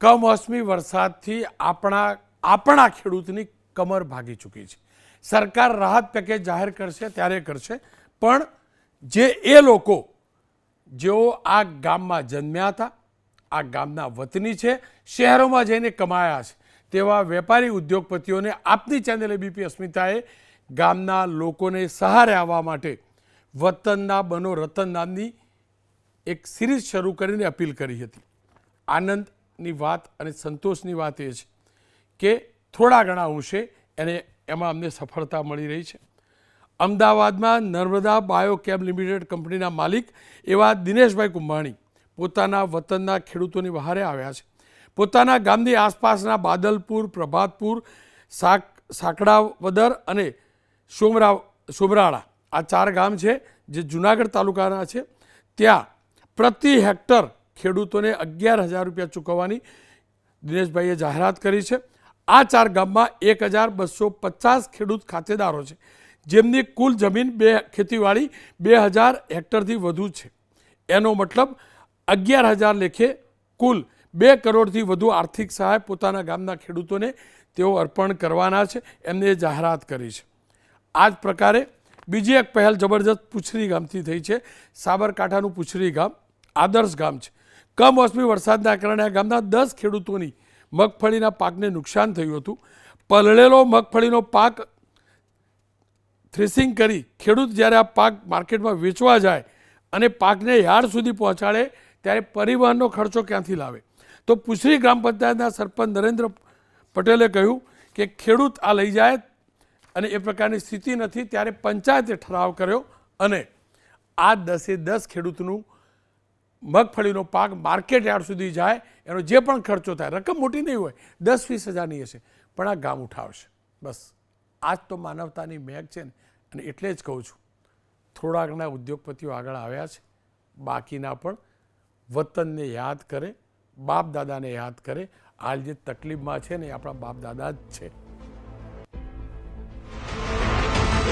કમોસમી વરસાદથી આપણા આપણા ખેડૂતની કમર ભાગી ચૂકી છે. સરકાર રાહત પેકેજ જાહેર કરશે, ત્યારે કરશે. પણ જે એ લોકો, જેઓ આ ગામમાં જન્મ્યા હતા, આ ગામના વતની છે, શહેરોમાં જઈને કમાયા છે, તેવા વેપારી ઉદ્યોગપતિઓને આપની ચેનલ એબીપી અસ્મિતાએ ગામના લોકોને સહારે આવવા માટે વતનના બનો રતન નામની એક સિરીઝ શરૂ કરીને અપીલ કરી હતી. આનંદની વાત અને સંતોષની વાત એ છે કે થોડા ઘણા અંશે એને એમાં અમને સફળતા મળી રહી છે. અમદાવાદમાં નર્મદા બાયોકેમ લિમિટેડ કંપનીના માલિક એવા દિનેશભાઈ કુંભાણી પોતાના વતનના ખેડૂતોની વહારે આવ્યા છે. પોતાના ગામની આસપાસના બાદલપુર, પ્રભાતપુર સાક સાંકડાવદર અને સોમરા સોમરાળા આ ચાર ગામ છે જે જુનાગઢ તાલુકાના છે. ત્યાં પ્રતિ હેક્ટર ખેડૂતોને અગિયાર હજાર રૂપિયા ચૂકવવાની દિનેશભાઈએ જાહેરાત કરી છે. આ ચાર ગામમાં એક હજાર બસો પચાસ ખેડૂત ખાતેદારો છે, જેમની કુલ જમીન બે ખેતીવાડી બે હજાર હેક્ટરથી વધુ છે. એનો મતલબ અગિયાર હજાર લેખે કુલ બે કરોડથી વધુ આર્થિક સહાય પોતાના ગામના ખેડૂતોને તેઓ અર્પણ કરવાના છે, એમને જાહેરાત કરી છે. આ જ પ્રકારે બીજી એક પહેલ જબરજસ્ત પૂછરી ગામથી થઈ છે, સાબરકાંઠાનું પૂછરી ગામ, આદર્શ ગામ છે. કમોસમી વરસાદના કારણે આ ગામના દસ ખેડૂતોની મગફળીના પાકને નુકસાન થયું હતું. પલળેલો મગફળીનો પાક થ્રેસિંગ કરી ખેડૂત જ્યારે આ પાક માર્કેટમાં વેચવા જાય અને પાકને યાર્ડ સુધી પહોંચાડે ત્યારે પરિવહનનો ખર્ચો ક્યાંથી લાવે? તો પુસરી ગ્રામ પંચાયતના સરપંચ નરેન્દ્ર પટેલે કહ્યું કે ખેડૂત આ લઈ જાય અને એ પ્રકારની સ્થિતિ નથી. ત્યારે પંચાયતે ઠરાવ કર્યો અને આ દસે દસ ખેડૂતનું મગફળીનો પાક માર્કેટ યાર્ડ સુધી જાય, એનો જે પણ ખર્ચો થાય, રકમ મોટી નહીં હોય, દસ વીસ હજારની હશે, પણ આ ગામ ઉઠાવશે. બસ. આ જ તો માનવતાની મેઘ છે ને, અને એટલે જ કહું છું થોડા ઘણા ઉદ્યોગપતિઓ આગળ આવ્યા છે, બાકીના પણ વતનને યાદ કરે બાપ દાદાને યાદ કરે, હાલ જે તકલીફમાં છે ને, એ આપણા બાપ દાદા જ છે.